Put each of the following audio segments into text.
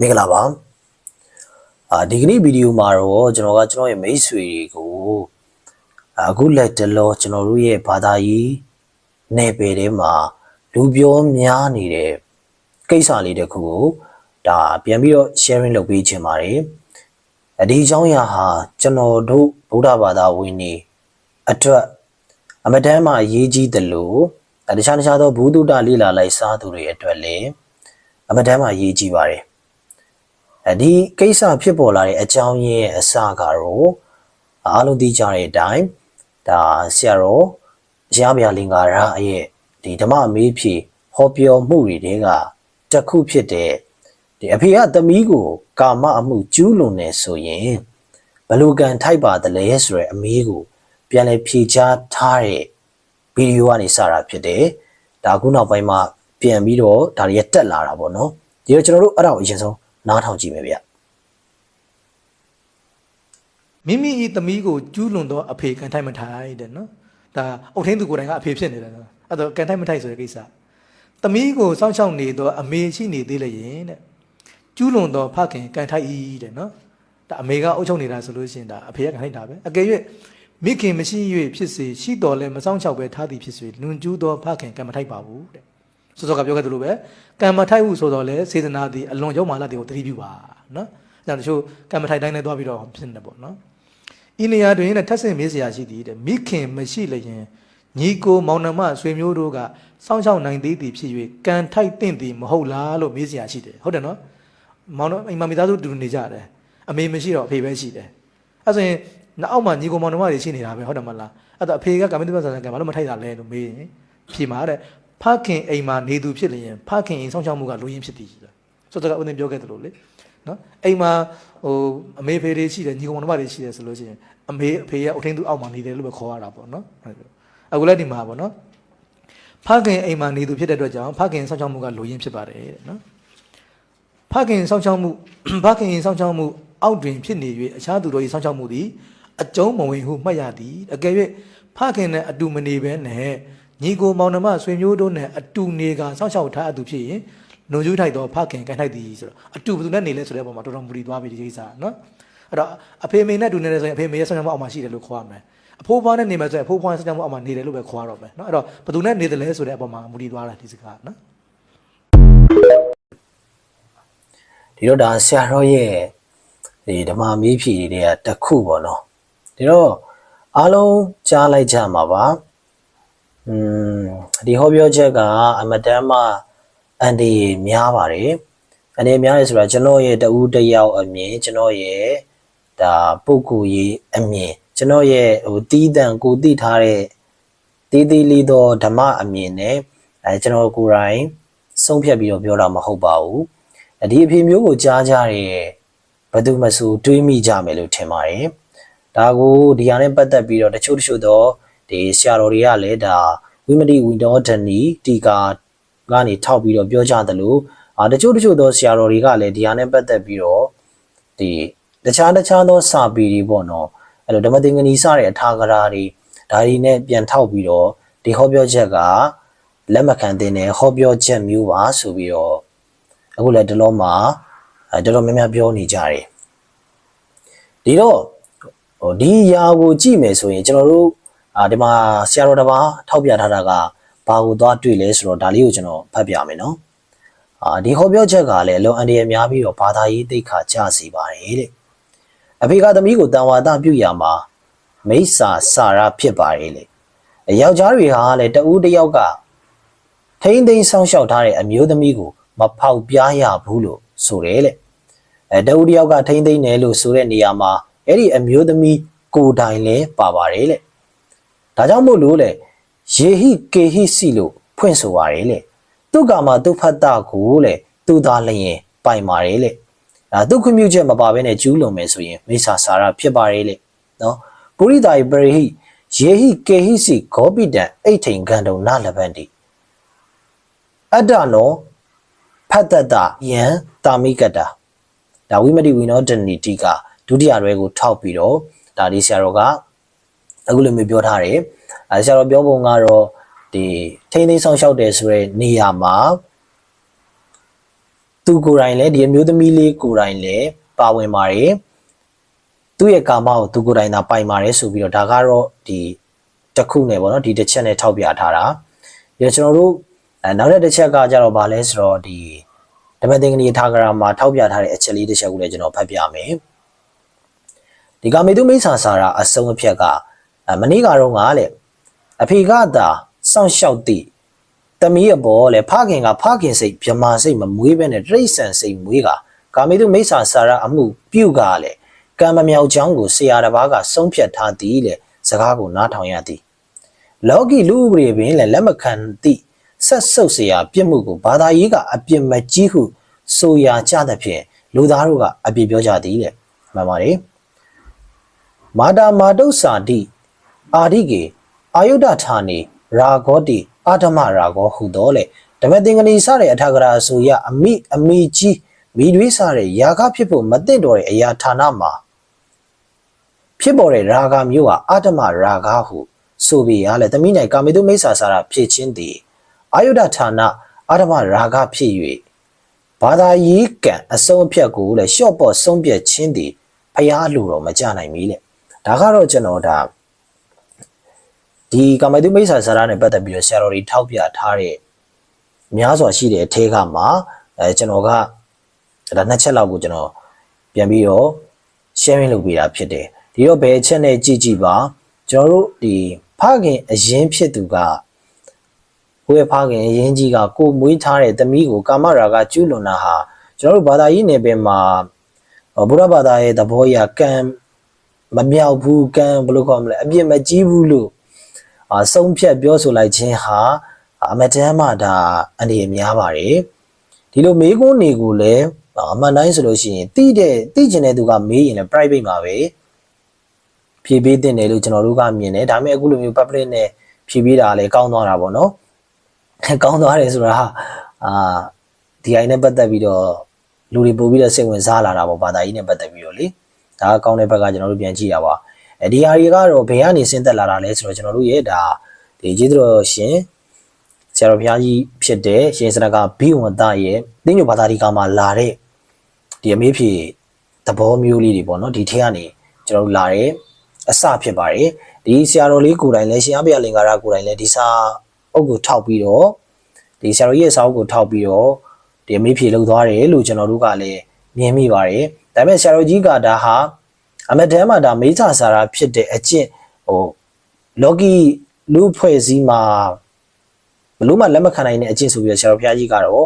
မင်္ဂလာပါအာဒီကနေ့ဗီဒီယိုမှာတော့ကျွန်တော်ကကျွန်တော်ရဲ့မိတ်ဆွေတွေကိုအခုလက်တလောကျွန်တော်တို့ရဲ့ဘာသာရေးနယ်ပယ်ထဲမှာလူပြောများနေတဲ့ကိစ္စလေးတစ်ခုကိုဒါပြန်ပြီးတော့ sharing လုပ်ပေးချင်ပါတယ်အဒီအကြောင်းအရာဟာကျွန်တော်တို့ဗုဒ္ဓဘာသာဝင်တွေအတွက်အမတန်မှအရေးကြီးတယ်လို့တခြားတခြားသောဘုဒ္ဓတလေ့လာလိုက်စားသူတွေအတွက်လည်းအမတန်မှအရေးကြီးပါတယ် အဲဒီကိစ္စဖြစ်ပေါ်လာတဲ့အကြောင်းရင်းရဲ့အစကတော့အားလုံးသိကြတဲ့အတိုင်းဒါဆရာတော်ရဟဗျာလင်္ကာရရဲ့ဒီဓမ္မအမေးဖြေဟောပြောမှုတွေတဲကတစ်ခုဖြစ်တဲ့ဒီအဖေကသမီးကို ကာမအမှုကျူးလွန်နေဆိုရင်ဘယ်လူကံထိုက်ပါသလဲဆိုတဲ့အမေးကို ပြန်လည်ဖြေချထားတဲ့ဗီဒီယိုကနေစတာဖြစ်တယ်ဒါခုနောက်ပိုင်းမှာပြန်ပြီးတော့ဒါတွေရက်တက်လာတာပေါ့နော်ဒီတော့ကျွန်တော်တို့အဲ့ဒါကိုအရင်ဆုံး နားထောင်ကြည့်မယ်ဗျမိမိဤသမီးကိုကျူးလွန်သောအဖေကန်ထိုက်မထိုက်တဲ့နော်ဒါအုတ်ထင်းသူကိုယ်တိုင်ကအဖေဖြစ်နေတယ်နော်အဲ့တော့ကန်ထိုက်မထိုက်ဆိုတဲ့ကိစ္စသမီးကိုစောင့်ရှောက်နေသောအမေရှိနေသေးလျင်တဲ့ကျူးလွန်သောဖခင်ကန်ထိုက်ဤတဲ့နော်ဒါအမေကအုပ်ချုပ်နေတာဆိုလို့ရှိရင်ဒါအဖေကကန်ထိုက်တာပဲအကယ်၍မိခင်မရှိ၍ဖြစ်စေရှိတော်လဲမစောင့်ရှောက်ပဲထားသည်ဖြစ်စေလွန်ကျူးသောဖခင်ကန်မထိုက်ပါဘူးတဲ့ စောစောကပြောခဲ့သလိုပဲကံမထိုက်ဘူးဆိုတော့လဲစေတနာသည်အလွန်ရောက်မှလာတဲ့ကိုသတိပြုပါနော်အဲဒါတချို့ကံမထိုက်တိုင်းလည်းသွားပြီးတော့ဖြစ်နေပေါ့နော်ဤနေရာတွင်လည်းထပ်ဆင့်မေးစရာရှိသည်တဲ့မိခင်မရှိလျင်ညီကိုမောင်နှမဆွေမျိုးတို့ကစောင့်ရှောက်နိုင်သေးသည်ဖြစ်၍ကံထိုက်တင့်သည်မဟုတ်လားလို့မေးစရာရှိတယ်ဟုတ်တယ်နော်မောင်နှမအိမ်မမိသားစုတူတူနေကြတယ်အမေမရှိတော့အဖေပဲရှိတယ်အဲဆိုရင်နောက်အောက်မှာညီကိုမောင်နှမတွေရှိနေတာပဲဟုတ်တယ်မလားအဲ့တော့အဖေကကမ္မတိပ္ပဆန်ကဘာလို့မထိုက်တာလဲလို့မေးရင်ဖြေမှာတဲ့ ဖခင်အိမ်မှာနေသူဖြစ်လျင်ဖခင်အိမ်စောင့်ရှောက်မှုကလူရင်းဖြစ်သည်ဆိုတော့ကဦးသိန်းပြောခဲ့တယ်လို့လေနော်အိမ်မှာဟိုအမေဖေတွေရှိတယ်ညီကောင်မတွေရှိတယ်ဆိုလို့ရှိရင်အမေအဖေရဲ့အုတ်ထင်းသူအောက်မှာနေတယ်လို့ပဲခေါ်ရတာပေါ့နော်အခုလည်းဒီမှာပေါ့နော်ဖခင်အိမ်မှာနေသူဖြစ်တဲ့အတွက်ကြောင့်ဖခင်စောင့်ရှောက်မှုကလူရင်းဖြစ်ပါတယ်တဲ့နော်ဖခင်စောင့်ရှောက်မှုဖခင်စောင့်ရှောက်မှုအောက်တွင်ဖြစ်နေ၍အခြားသူတို့၏စောင့်ရှောက်မှုသည်အကျုံးမဝင်ဟုမှတ်ရသည်အကယ်၍ဖခင်နဲ့အတူမနေဘဲနဲ့ ညီကိုမောင်နှမဆွေမျိုးတို့နဲ့အတူနေကစောင့်ရှောက်ထားအပ်သူဖြစ်ရင်လုံကျူးထိုက်တော့ဖခင်ကန်ထိုက်သည်ဆိုတော့အတူဘယ်သူနဲ့နေလဲဆိုတဲ့အပေါ်မှာတော်တော်မူတည်သွားပြီဒီကိစ္စကနော်အဲ့တော့အဖေမေနဲ့တူနေတယ်ဆိုရင်အဖေမေရဲ့ဆောင်ရွက်မှုအောက်မှာရှိတယ်လို့ခေါ်ရမယ်အဖိုးဖွားနဲ့နေမယ်ဆိုရင်အဖိုးဖွားရဲ့ဆောင်ရွက်မှုအောက်မှာနေတယ်လို့ပဲခေါ်ရတော့မယ်နော်အဲ့တော့ဘယ်သူနဲ့နေတယ်လဲဆိုတဲ့အပေါ်မှာမူတည်သွားတာဒီစကားနော်ဒီတော့ဒါဆရာတော်ရဲ့ဒီဓမ္မမီးဖြီတွေကတစ်ခုပေါ့နော်ဒီတော့အားလုံးကြားလိုက်ကြမှာပါ อืมဒီဟောပြောချက်ကအမတန်မှအန်ဒီများပါတယ်အန်ဒီများတယ်ဆိုတာကျွန်တော်ရဲ့တဦးတစ်ယောက်အမြင်ကျွန်တော်ရဲ့ဒါပုဂ္ဂိုလ်ရေးအမြင်ကျွန်တော်ရဲ့ဟိုတီးတန့်ကိုသိထားတဲ့တေးသေးလေးသောဓမ္မအမြင်နဲ့အဲကျွန်တော်ကိုယ်တိုင်ဆုံးဖြတ်ပြီးတော့ပြောတာမဟုတ်ပါဘူးဒီအဖြစ်မျိုးကိုကြားကြတဲ့ဘယ်သူမှဆိုတွေးမိကြမယ်လို့ထင်ပါတယ်ဒါကိုဒီဟာနဲ့ပတ်သက်ပြီးတော့တချို့တချို့တော့ ဒီဆရာတော်တွေကလည်းဒါဝိမတိဝိဒေါဒနီတီကာကနေထောက်ပြီးတော့ပြောကြသလိုအာတချို့တချို့သောဆရာတော်တွေကလည်းဒီဟာနဲ့ပတ်သက်ပြီးတော့ဒီတခြားတခြားသောစာပေတွေပေါ့နော်အဲ့လိုဓမ္မသင်္ကနီစတဲ့အထာဂရာတွေဒါတွေနဲ့ပြန်ထောက်ပြီးတော့ဒီဟောပြောချက်ကလက်မခံတဲ့နဲ့ဟောပြောချက်မျိုးပါဆိုပြီးတော့အခုလည်းဒီလောမှာအဲတော်တော်များများပြောနေကြတယ်ဒီတော့ဟိုဒီຢာကိုကြည့်မယ်ဆိုရင်ကျွန်တော်တို့ အာဒီမှာဆရာတော်တစ်ပါးထောက်ပြထားတာကဘာကိုသွားတွေ့လဲဆိုတော့ဒါလေးကိုကျွန်တော်ဖတ်ပြမယ်နော်အာဒီဟောပြောချက်ကလည်းအလုံးအန္တရာယ်များပြီးတော့ဘာသာရေးသိက္ခာကျစီပါတယ်တဲ့အဖေကသမီးကိုတန်ဝါဒပြုရမှာမိစ္ဆာစာရဖြစ်ပါတယ်လေယောက်ျားတွေဟာလည်းတဦးတစ်ယောက်ကထိမ့်သိမ်းဆောင်ရှောက်ထားတဲ့အမျိုးသမီးကိုမဖောက်ပြားရဘူးလို့ဆိုတယ်လေအဲတဦးတစ်ယောက်ကထိမ့်သိမ်းတယ်လို့ဆိုတဲ့နေရာမှာအဲ့ဒီအမျိုးသမီးကိုယ်တိုင်လည်းပါပါတယ်လေ ဒါကြောင့်မို့လို့လေယေဟိကေဟိစီလို့ဖွင့်ဆိုပါတယ်လေသူကမှာသူဖတ်တာကိုလေသူသားလျင်ပိုင်ပါတယ်လေဒါသူခွင့်ပြုချက်မပါဘဲနဲ့ကျူးလွန်မယ်ဆိုရင်မိစ္ဆာစာရဖြစ်ပါတယ်လေနော်ပုရိသယပရိဟိယေဟိကေဟိစီဂောပိတံအိဋ္ဌိန်ကန္တုံနလဗန္တိအတ္တနောဖတ်တတယံတာမိကတာဒါဝိမတိဝိနောတဏိတိကဒုတိယရွဲကိုထောက်ပြီးတော့ဒါဒီဆရာတော်က အခုလိုမျိုးပြောထားတယ်အဲဆရာတော်ပြောပုံကတော့ဒီထိန်းသိမ်းဆောင်ရှောက်တယ်ဆိုတဲ့နေရာမှာသူကိုယ်တိုင်လည်းဒီအမျိုးသမီးလေးကိုယ်တိုင်လည်းပါဝင်ပါတယ်သူ့ရဲ့ကာမကိုသူကိုယ်တိုင်သာပိုင်ပါတယ်ဆိုပြီးတော့ဒါကတော့ဒီတစ်ခုနဲ့ပေါ့နော်ဒီတစ်ချက်နဲ့ထောက်ပြထားတာပြီးတော့ကျွန်တော်တို့အဲနောက်တဲ့တစ်ချက်ကကြတော့ဗာလဲဆိုတော့ဒီဓမ္မသင်္ကနီထာဂရာမှာထောက်ပြထားတဲ့အချက်လေးတစ်ချက်ကိုလည်းကျွန်တော်ဖတ်ပြမယ်ဒီကာမေတုမိစ္ဆာစာရာအဆုံးအဖြတ်ကအဲ မနေ့ကတော့ကလေအဖေကသာစောင့်ရှောက်သည့်တမီးအပေါ်လေဖခင်ကဖခင်စိတ်ဗြမာစိတ်မမွေးပဲနဲ့တိရစ္ဆာန်စိတ်မွေးကကာမေတုမိစ္ဆာစာရာအမှုပြုကလေကံမမြောက်ချောင်းကိုဆရာတစ်ပါးကဆုံးဖြတ်ထားသည်လေစကားကိုနားထောင်ရသည် လောကီလူဥပဒေပင်လည်းလက်မခံသည့်ဆက်ဆုပ်เสียပြစ်မှုကိုဘာသာရေးကအပြစ်မကြီးဟုဆိုရာကြသဖြင့်လူသားတို့ကအပြစ်ပြောကြသည်တဲ့မှန်ပါတယ်မာတာမာတုစာတိ အာရိကေအာယုဒဌာနေရာဂောတိအာဓမရာဂောဟုသောလေဓမ္မသင်္ကနီစတဲ့အထာဂရာအဆိုရအမိအမိကြီးမိတွေးစတဲ့ယာကဖြစ်ဖို့မသင့်တော်တဲ့အရာဌာနမှာဖြစ်ပေါ်တဲ့ရာဂမျိုးဟာအာဓမရာဂဟုဆိုပြီးရလဲတမိနိုင်ကာမေတုမိစ္ဆာစာရဖြစ်ချင်းသည်အာယုဒဌာနအာဓမရာဂဖြစ်၍ဘာသာရေးကံအဆုံးအဖြတ်ကိုလည်းရှော့ပေါ်ဆုံးဖြတ်ခြင်းသည်ဖျားလိုတော့မကြနိုင်မီလေဒါကတော့ကျွန်တော်ဒါ ဒီကာမေတုမိစ္ဆာစာရနဲ့ပတ်သက်ပြီးတော့ဆရာတော်တွေထောက်ပြထားတဲ့များစွာရှိတဲ့အထဲကမှအဲကျွန်တော်ကဒါနှစ်ချက်လောက်ကိုကျွန်တော်ပြန်ပြီးတော့ sharing လုပ်ပေးတာဖြစ်တယ်ဒီတော့ဘယ်အချက်နဲ့ကြည့်ကြည့်ပါကျွန်တော်တို့ဒီဖခင်အရင်ဖြစ်သူကကိုယ့်ရဲ့ဖခင်အရင်ကြီးကကိုမွေးထားတဲ့သမီးကိုကာမရာဂကျူးလွန်တာဟာကျွန်တော်တို့ဘာသာရေးနယ်ပယ်မှာဘုရားဘာသာရဲ့သဘောအရကံမမြောက်ဘူးကံဘယ်လိုခေါ်မလဲအပြစ်မကြီးဘူးလို့အ ဆုံးဖြတ်ပြောဆိုလိုက်ခြင်းဟာအမတန်မှဒါအနေအများပါတယ်ဒီလိုမေးခွန်းတွေကိုလည်းအမှန်တိုင်းဆိုလို့ရှိရင်တိတဲ့တိကျင်တဲ့သူကမေးရင်လည်း private မှာပဲဖြည့်ပေးတင်တယ်လို့ကျွန်တော်တို့ကမြင်တယ်ဒါပေမဲ့အခုလိုမျိုး public နဲ့ဖြည့်ပေးတာလည်းကောင်းသွားတာပေါ့နော်ကောင်းသွားတယ်ဆိုတာဟာအာဒီအိုင်နဲ့ပတ်သက်ပြီးတော့လူတွေပို့ပြီးတော့စိတ်ဝင်စားလာတာပေါ့ဘာသာရေးနဲ့ပတ်သက်ပြီးတော့လေဒါကကောင်းတဲ့ဘက်ကကျွန်တော်တို့ပြန်ကြည့်ရပါ အဲဒီဟာတွေကတော့ဘယ်ကနေဆင်းသက်လာတာလဲဆိုတော့ကျွန်တော်တို့ရဲ့ဒါဒီကျေးဇူးတော်ရှင်ဆရာတော်ဘုရားကြီးဖြစ်တဲ့ရှင်စရကဘိဝန္တရဲ့တင်းညိုဘာသာဒီကမှာလာတဲ့ဒီအမေးဖြေသဘောမျိုးလေးတွေပေါ့နော်ဒီထဲကနေကျွန်တော်တို့လာတဲ့အစဖြစ်ပါတယ်ဒီဆရာတော်လေးကိုယ်တိုင်လည်းရှင်အဘိယလင်္ကာရကိုယ်တိုင်လည်းဒီစာအုပ်ကိုထောက်ပြီးတော့ဒီဆရာတော်ရဲ့စာအုပ်ကိုထောက်ပြီးတော့ဒီအမေးဖြေလုပ်သွားတယ်လို့ကျွန်တော်တို့ကလည်းမြင်မိပါတယ်ဒါပေမဲ့ဆရာတော်ကြီးကဒါဟာ အမတန်မှဒါမေးစာစာရာဖြစ်တဲ့အကျင့်ဟိုလောကီလူဖွဲ့စည်းမှာဘလို့မှလက်မခံနိုင်တဲ့အကျင့်ဆိုပြီးတော့ဆရာတော်ဘုရားကြီးကတော့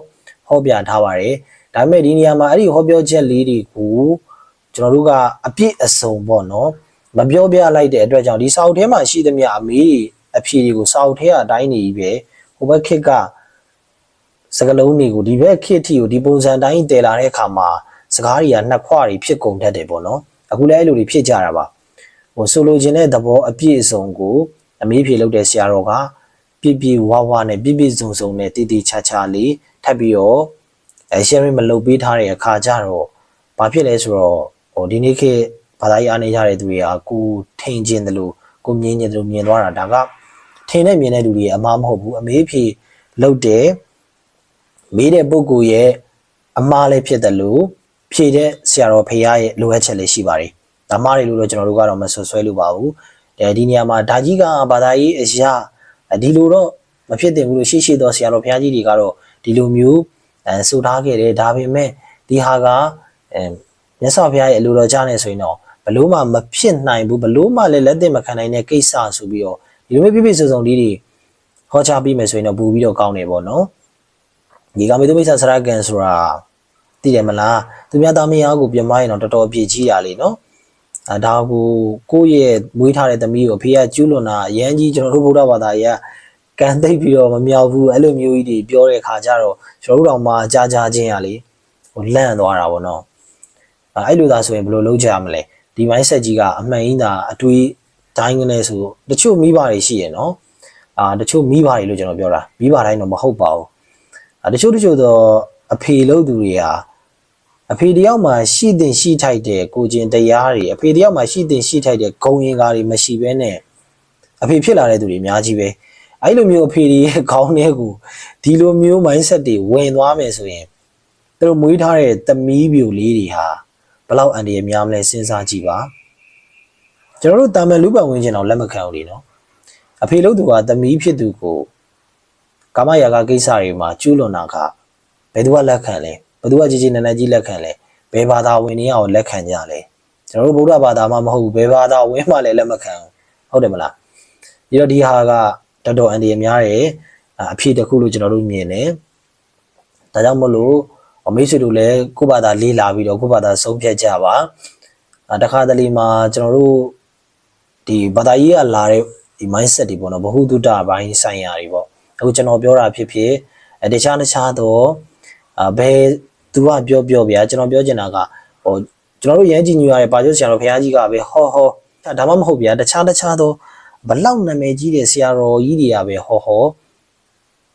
ဟောပြထားပါတယ်ဒါပေမဲ့ဒီနေရာမှာအဲ့ဒီဟောပြောချက်လေးတွေကိုကျွန်တော်တို့ကအပြည့်အစုံပေါ့နော်မပြောပြလိုက်တဲ့အတွက်ကြောင့်ဒီစာအုပ်ထဲမှာရှိသမျှအမေးအဖြေတွေကိုစာအုပ်ထဲကအတိုင်းနေပြီပဲဟိုဘက်ခစ်ကစကလုံးတွေကိုဒီဘက်ခစ်ထီကိုဒီပုံစံတိုင်းတည်လာတဲ့အခါမှာစကားတွေကနှစ်ခွတွေဖြစ်ကုန်တတ်တယ်ပေါ့နော် အခုလည်းအဲ့လိုတွေဖြစ်ကြတာပါဟိုဆိုလိုချင်တဲ့သဘောအပြည့်အစုံကိုအမေးဖြေလုပ်တဲ့ဆရာတော်ကပြည့်ပြည့်ဝဝနဲ့ပြည့်ပြည့်စုံစုံနဲ့တည်တည်ချာချာလေးထပ်ပြီးတော့အဲ sharing မလုပ်ပေးထားတဲ့အခါကျတော့ဘာဖြစ်လဲဆိုတော့ဟိုဒီနေ့ခေတ်ဘာသာရေးအားနေကြတဲ့သူတွေကကိုထိန်ခြင်းတယ်လို့ကိုမြင်ခြင်းတယ်လို့မြင်သွားတာဒါကထိန်နဲ့မြင်တဲ့လူတွေအမှားမဟုတ်ဘူးအမေးဖြေလုပ်တယ်မေးတဲ့ပုဂ္ဂိုလ်ရဲ့အမှားလည်းဖြစ်တယ်လို့ ဖြေတဲ့ဆရာတော်ဖေရရဲ့လိုအပ်ချက်လည်းရှိပါတယ်ဒါမှတွေလို့တော့ကျွန်တော်တို့ကတော့မဆွဆွဲလို့ပါဘူးအဲဒီနေရာမှာဓာကြီးကဘာသာရေးအရာဒီလိုတော့မဖြစ်တင်ဘူးလို့ရှိရှိသောဆရာတော်ဘုရားကြီးတွေကတော့ဒီလိုမျိုးအဲဆိုထားခဲ့တယ်ဒါပေမဲ့ဒီဟာကအဲမြတ်စွာဘုရားရဲ့အလိုတော်ကြားနေဆိုရင်တော့ဘလို့မှမဖြစ်နိုင်ဘူးဘလို့မှလည်းလက်သင့်မခံနိုင်တဲ့ကိစ္စဆိုပြီးတော့ဒီလိုမျိုးပြပြစုံစုံလေးတွေဟောချပြီးမယ်ဆိုရင်တော့ပူပြီးတော့ကောင်းတယ်ပေါ့နော်ဒီကမေတုမိတ်ဆာစရကန်ဆိုတာ သိတယ်မလားသူများသားမယားကိုပြမရင်တော့တော်တော်အပြည့်ကြီးတာလေနော်အဲဒါကိုကိုယ့်ရဲ့မွေးထားတဲ့သမီးကိုဖေကကျူးလွန်တာအရန်ကြီးကျွန်တော်တို့ဗုဒ္ဓဘာသာရဲ့ကန်သိပ်ပြီးတော့မမြောက်ဘူးအဲ့လိုမျိုးကြီးတွေပြောတဲ့ခါကျတော့ကျွန်တော်တို့တော့မှကြားကြားချင်းရလေဟိုလန့်သွားတာပေါ့နော်အဲအဲ့လိုသာဆိုရင်ဘယ်လိုလုပ်ကြမလဲဒီ mindset ကြီးကအမှန်ကြီးသာအတွေးတိုင်းကနေဆိုတချို့မိဘတွေရှိရနော်အာတချို့မိဘတွေလို့ကျွန်တော်ပြောတာမိဘတိုင်းတော့မဟုတ်ပါဘူးအာတချို့တချို့တော့အဖေလို့သူတွေဟာ အဖေတယောက်မှာရှိတဲ့ရှိထိုက်တဲ့ကိုကျင်တရားတွေအဖေတယောက်မှာရှိတဲ့ရှိထိုက်တဲ့ဂုံရင်ကားတွေမရှိဘဲနဲ့အဖေဖြစ်လာတဲ့သူတွေအများကြီးပဲအဲ့လိုမျိုးအဖေတွေရဲ့ခေါင်းထဲကိုဒီလိုမျိုး mindset တွေဝင်သွားမယ်ဆိုရင်သူတို့မွေးထားတဲ့သမီးပြိုလေးတွေဟာဘယ်လောက်အန္တရာယ်များမလဲစဉ်းစားကြည့်ပါကျွန်တော်တို့တာမန်လူပတ်ဝန်းကျင်အောင်လက်မခံဘူးလေနော်အဖေလို့သူကသမီးဖြစ်သူကိုကာမရာဂကိစ္စတွေမှာကျူးလွန်တာကဘယ်သူကလက်ခံလဲ ဘယ်သူကကြီးကြီးနက်နက်ကြီးလက်ခံလဲဘယ်ဘာသာဝင်တွေအောင်လက်ခံကြလဲကျွန်တော်တို့ဗုဒ္ဓဘာသာမှမဟုတ်ဘူးဘယ်ဘာသာဝင်မှလည်းလက်မခံဘူးဟုတ်တယ်မလားဒီတော့ဒီဟာကတော်တော်အန္တရာယ်များတယ်အဖြစ်တစ်ခုလို့ကျွန်တော်တို့မြင်တယ်ဒါကြောင့်မလို့အမေဆွေတို့လည်းကိုယ့်ဘာသာလေးလာပြီးတော့ကိုယ့်ဘာသာဆုံးဖြတ်ကြပါအဲတခါတလေမှာကျွန်တော်တို့ဒီဘာသာရေးကလာတဲ့ဒီ mindset တွေပေါ့နော်ဘ ഹു တုတ္တဘိုင်းဆိုင်ရာတွေပေါ့အခုကျွန်တော်ပြောတာဖြစ်ဖြစ်အဲတခြားတခြားတော့အဘယ် သူကပြောပြောဗျာကျွန်တော်ပြောချင်တာကဟိုကျွန်တော်တို့ရမ်းကြည့်ညူရတဲ့ပါကျုပ်ဆရာတော်ဘုရားကြီးကပဲဟောဟောဒါမှမဟုတ်ဗျာတခြားတခြားတော့ဘလောက်နာမည်ကြီးတဲ့ဆရာတော်ကြီးတွေကပဲဟောဟော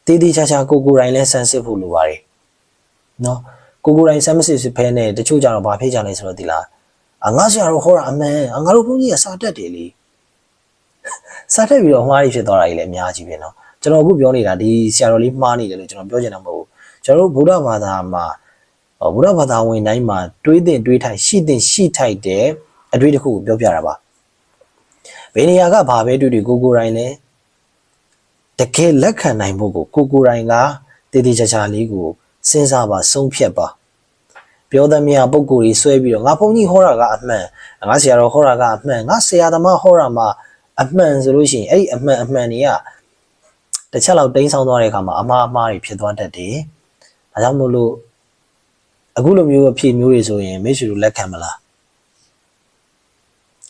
တေးသေးချာချာကိုကိုယ်တိုင်လဲဆန်းစစ်ဖို့လိုပါတယ်နော်ကိုကိုယ်တိုင်ဆန်းမစစ်စစ်ဖဲနဲ့တချို့ကြတော့ဘာဖြစ်ကြလဲဆိုတော့ဒီလားအငါဆရာတော်ဟောတာအမှန်အငါတို့ဘုန်းကြီးကစာတက်တယ်လေစာတက်ပြီးတော့အမှားကြီးဖြစ်သွားတာကြီးလည်းအများကြီးပဲနော်ကျွန်တော်အခုပြောနေတာဒီဆရာတော်လေးမှားနေတယ်လို့ကျွန်တော်ပြောချင်တာမဟုတ်ဘူးကျွန်တော်တို့ဗုဒ္ဓဘာသာမှာ ဗုဒ္ဓဘာသာဝင်တိုင်းမှာတွေးတဲ့တွေးထိုက်ရှိတဲ့ရှိထိုက်တဲ့အတွေ့အတစ်ခုကိုပြောပြတာပါဘယ်နေရာကဘာပဲတွေ့တွေ့ကိုကိုယ်တိုင်လဲတကယ်လက်ခံနိုင်ဖို့ကိုကိုကိုယ်တိုင်ကတည်တည်ချာချာလေးကိုစဉ်းစားပါဆုံးဖြတ်ပါပြောသမျှပုံကိုယ်ကြီးဆွဲပြီးတော့ငါဘုန်းကြီးဟောတာကအမှန်ငါဆရာတော်ဟောတာကအမှန်ငါဆရာသမားဟောတာမှအမှန်ဆိုလို့ရှိရင်အဲ့ဒီအမှန်အမှန်တွေကတစ်ချက်လောက်တိမ်းဆောင်းသွားတဲ့အခါမှာအမှားအမှားတွေဖြစ်သွားတတ်တယ်။ဒါကြောင့်မို့လို့ အခုလိုမျိုးအဖြစ်မျိုးတွေဆိုရင်မိတ်ဆွေတို့လက်ခံမလား။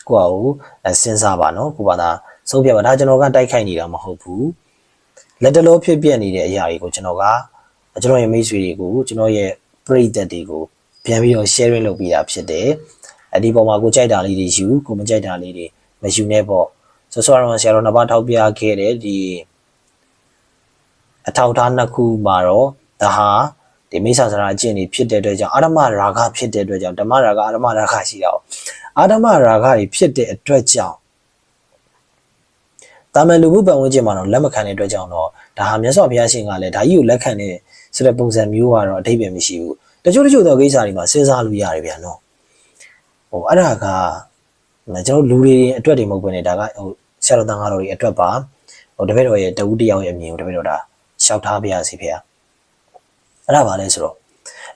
ကိုယ့်အကိုစဉ်းစားပါနော်ကိုယ့်ဘာသာဆုံးဖြတ်ပါဒါကျွန်တော်ကတိုက်ခိုက်နေတာမဟုတ်ဘူး။လက်တလောဖြစ်ပြနေတဲ့အရာတွေကိုကျွန်တော်ကကျွန်တော်ရဲ့မိတ်ဆွေတွေကိုကျွန်တော်ရဲ့ပရိသတ်တွေကိုပြန်ပြီးတော့ sharing လုပ်ပေးတာဖြစ်တယ်။အဒီပေါ်မှာကိုကြိုက်တာလေးတွေယူကိုမကြိုက်တာလေးတွေမယူနဲ့ပေါ့။ဆိုဆိုတော့ဆရာတော်နှစ်ပါးထောက်ပြခဲ့တဲ့ဒီအထောက်ထားနှစ်ခုမှာတော့ဒါဟာ ဒီမိစ္ဆာစရာအကျင့်တွေဖြစ်တဲ့အတွက်ကြောင့်အာရမရာဂဖြစ်တဲ့အတွက်ကြောင့်ဓမ္မရာဂအာရမရာဂရှိတာ။အာရမရာဂတွေဖြစ်တဲ့အတွက်ကြောင့်တာမန်လူမှုပတ်ဝန်းကျင်မှာတော့လက်မခံတဲ့အတွက်ကြောင့်တော့ဒါဟာမြတ်စွာဘုရားရှင်ကလည်းဒါကြီးကိုလက်ခံတဲ့ဆိုတဲ့ပုံစံမျိုးကတော့အထိပ္ပယ်မရှိဘူး။တချို့တချို့သောကိစ္စတွေမှာစဉ်းစားလို့ရတယ်ဗျာနော်။ဟိုအဲ့ဒါကကျွန်တော်လူတွေအတွက်တွေမဟုတ်ဘဲနဲ့ဒါကဟိုဆရာတော်တန်ဃာတော်တွေအတွက်ပါဟိုတပည့်တော်ရဲ့တဝူတယောက်ရဲ့အမြင်ကိုတပည့်တော်ဒါရှောက်ထားပါရစေဖေ။ အဲ့ဒါပါလဲဆိုတော့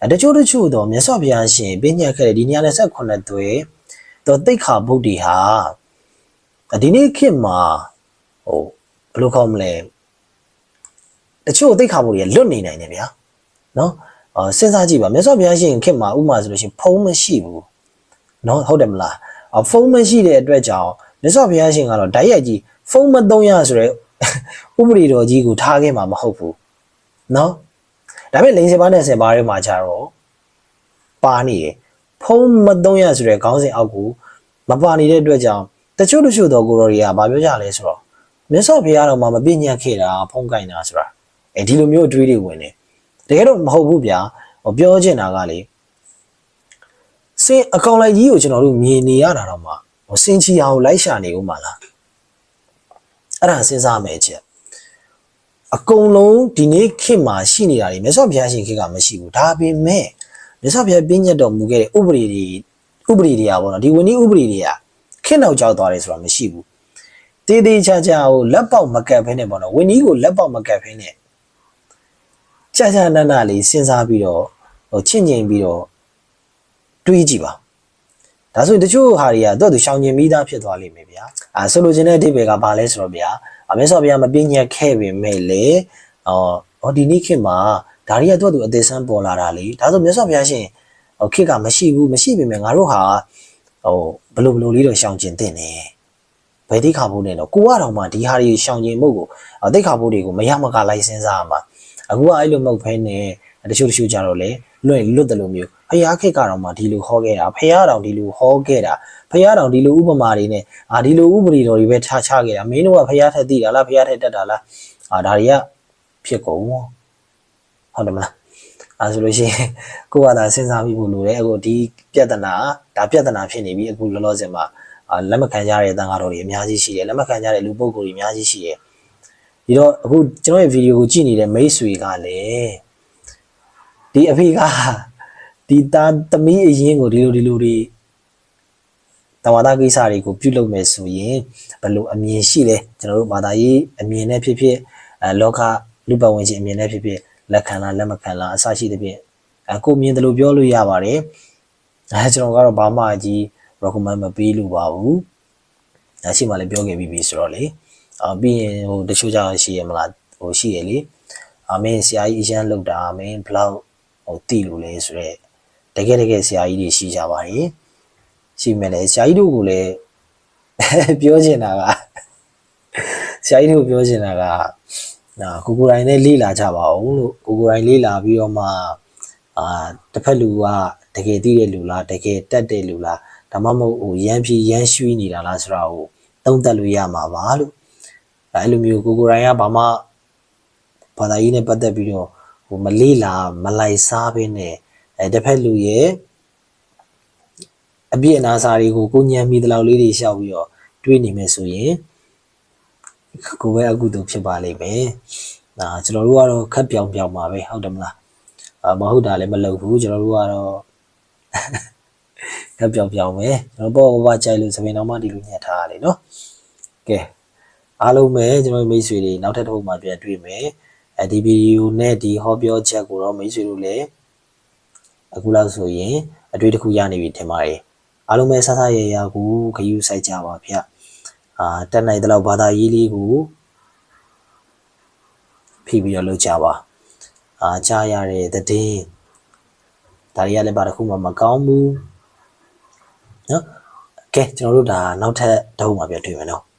အတချို့တချို့တော့မြတ်စွာဘုရားရှင်ပြညတ်ခဲ့တဲ့ဒီ228သွေးတော့တိတ်ခါဗုဒ္ဓီဟာဒီနေ့ခေတ်မှာဟိုဘယ်လိုခေါ်မလဲတချို့တိတ်ခါဗုဒ္ဓီကလွတ်နေနိုင်တယ်ဗျာနော်အာစဉ်းစားကြည့်ပါမြတ်စွာဘုရားရှင်ခေတ်မှာဥမာဆိုလို့ရှိရင်ဖုံးမရှိဘူးနော်ဟုတ်တယ်မလားအဖုံးမရှိတဲ့အတွက်ကြောင့်မြတ်စွာဘုရားရှင်ကတော့ဓာတ်ရိုက်ကြီးဖုံးမသုံးရဆိုရဲဥပဒေတော်ကြီးကိုထားခဲ့မှာမဟုတ်ဘူးနော် ဒါပေမဲ့လိန်စင်ပါနဲ့စင်ပါတွေမှာကြတော့ပါနေတယ်ဖုံးမသုံးရဆိုရဲခေါင်းစဉ်အောက်ကိုမပါနေတဲ့အတွက်ကြောင့်တချို့တချို့တော်ကိုယ်တော်တွေကဗာပြောကြလဲဆိုတော့မြတ်စွာဘုရားတော်မှာမပြည့်ညတ်ခဲ့တာဖုံးကင်တာဆိုတာအဲဒီလိုမျိုးအတွေးတွေဝင်နေတကယ်တော့မဟုတ်ဘူးဗျာဟောပြောချင်တာကလေစင်အကောင်လိုက်ကြီးကိုကျွန်တော်တို့မြင်နေရတာတော့မှဟိုစင်ချီအောင်လိုက်ရှာနေဦးမှာလားအဲ့ဒါစဉ်းစားမယ်ချက် အကုန်လုံးဒီနေ့ခေတ်မှာရှိနေတာတွေမြတ်စွာဘုရားရှင်ခေတ်ကမရှိဘူးဒါပေမဲ့မြတ်စွာဘုရားပြည့်ညတ်တော်မူခဲ့တဲ့ဥပဒေတွေဥပဒေတွေကပေါ့နော်ဒီဝိနည်းဥပဒေတွေကခေတ်နောက်ကျောက်သွားတယ်ဆိုတာမရှိဘူးတေးသေးချာချာကိုလက်ပေါက်မကတ်ဖဲနဲ့ပေါ့နော်ဝိနည်းကိုလက်ပေါက်မကတ်ဖဲနဲ့ကြာကြာနာနာလေးစဉ်းစားပြီးတော့ဟိုချင့်ငိမ်ပြီးတော့တွေးကြည့်ပါဒါဆိုရင်တချို့ဟာတွေကတော့သူရှောင်ကျင်မိသားဖြစ်သွားလိမ့်မယ်ဗျာအာဆိုလိုချင်တဲ့အဓိပ္ပာယ်ကဘာလဲဆိုတော့ဗျာ အမေဆော့ဗျာမပြည့်ညက်ခဲ့ပေမဲ့လေအော်ဟောဒီနေ့ခေတ်မှာဒါတွေကတော့သူအသေးစမ်းပေါ်လာတာလေဒါဆိုမြတ်စွာဘုရားရှင်ဟိုခေတ်ကမရှိဘူးမရှိပေမဲ့ငါတို့ဟာဟိုဘလို့ဘလို့လေးတော့ရှောင်ကျင်တဲ့နေဘယ်တိခါဖို့နေတော့ကိုကတော့မှဒီဟာတွေရှောင်ကျင်မှုကိုတိခါဖို့တွေကိုမရမကလိုက်စဉ်းစားရမှာအခုကအဲ့လိုမဟုတ်ဖဲနဲ့တချို့တချို့ကြတော့လေလွတ်လွတ်တယ်လို့မျိုးဖျားခက်ကတော့မှဒီလိုဟောခဲ့တာဖျားတော်ဒီလိုဟောခဲ့တာ ဖျားတော်ဒီလိုဥပမာတွေနဲ့အာဒီလိုဥပဒေတော်တွေပဲခြားခြားခဲ့တာမင်းတို့ကဖျားထက်သိတာလားဖျားထက်တက်တာလားအာဒါတွေကဖြစ်ကုန်ဟုတ်တယ်မလားအဲဆိုလို့ရှိရင်ကိုကသာစဉ်းစားပြီးဖို့လိုတယ်အခုဒီပြဿနာဒါပြဿနာဖြစ်နေပြီအခုလောလောဆယ်မှာလက်မခံကြတဲ့တန်ဃာတော်တွေအများကြီးရှိတယ်လက်မခံကြတဲ့လူပုဂ္ဂိုလ်တွေအများကြီးရှိတယ်ဒီတော့အခုကျွန်တော်ရဲ့ဗီဒီယိုကိုကြည့်နေတဲ့မိတ်ဆွေကလည်းဒီအဖေကဒီသားသမီးအရင်ကိုဒီလိုဒီလိုတွေ တဝါဒကိစ္စတွေကိုပြုလုပ်မယ်ဆိုရင်ဘယ်လိုအမြင်ရှိလဲကျွန်တော်တို့ဘာသာရေးအမြင်နဲ့ဖြစ်ဖြစ်အဲလောကလူပတ်ဝန်းကျင်အမြင်နဲ့ဖြစ်ဖြစ်လက်ခံလားလက်မခံလားအစရှိသဖြင့်အကိုမြင်တယ်လို့ပြောလို့ရပါတယ်အဲကျွန်တော်ကတော့ဘာမှအကြီး recommend မပေးလို့ပါဘူးအဲရှိမှလည်းပြောခဲ့ပြီးပြီဆိုတော့လေအာပြီးရင်ဟိုတချို့ကြောင်ရှိရမလားဟိုရှိရလေအမင်းဆရာကြီးအရန်လောက်တာအမင်းဘလောက်ဟိုတီလို့လဲဆိုတော့တကယ်တကယ်ဆရာကြီးတွေရှိကြပါတယ် ရှိမယ်လေဆရာကြီးတို့ကလည်းပြောချင်တာကဆရာကြီးတို့ပြောချင်တာကနာကိုကိုယ်တိုင်နဲ့လေ့လာကြပါအောင်လို့ကိုကိုယ်တိုင်လေ့လာပြီးတော့မှအာတစ်ဖက်လူကတကယ်သိတဲ့လူလားတကယ်တက်တဲ့လူလားဒါမှမဟုတ်ဟိုရမ်းဖြီးရမ်းရွှီနေတာလားဆိုတာကိုသုံးသပ်လို့ရမှာပါလို့အဲလိုမျိုးကိုကိုယ်တိုင်ကဘာမှဘာသာရေးနဲ့ပတ်သက်ပြီးတော့ဟိုမလေ့လာမလိုက်စားဘဲနဲ့အဲတစ်ဖက်လူရဲ့ အပြည့်အနာစာတွေကိုကိုညံမိတလောက်လေးတွေရှောက်ပြီးတော့တွေးနေမယ်ဆိုရင်ကိုပဲအကုသို့ဖြစ်ပါလိမ့်မယ်။ဒါကျွန်တော်တို့ကတော့ခက်ပြောင်ပြောင်ပါပဲဟုတ်တယ်မလား။အာမဟုတ်တာလည်းမလုပ်ဘူးကျွန်တော်တို့ကတော့ခက်ပြောင်ပြောင်ပဲကျွန်တော်ပေါ့ဘာကြိုက်လို့စပင်တော်မှဒီလိုညှက်ထားရလေနော်။ကဲအားလုံးပဲကျွန်တော်မိတ်ဆွေတွေနောက်ထပ်တစ်ခုမှပြန်တွေ့မယ်။အဲဒီဗီဒီယိုနဲ့ဒီဟောပြောချက်ကိုတော့မိတ်ဆွေတို့လည်းအခုလောက်ဆိုရင်အတွေ့တစ်ခုရနေပြီထင်ပါတယ်။ အားလုံးပဲဆဆရရကိုခယူးဆိုင်ကြပါဗျ။အာတက်နိုင်တဲ့လောက်ဘာသာရေးလေးကိုဖိပြီးတော့လုပ်ကြပါ။အာကြားရတဲ့သတင်းဒါတွေကလည်းဘာတစ်ခုမှမကောင်းဘူး။နော်။ကဲကျွန်တော်တို့ဒါနောက်ထပ်တစ်ခုမှပြန်တွေ့မယ်နော်။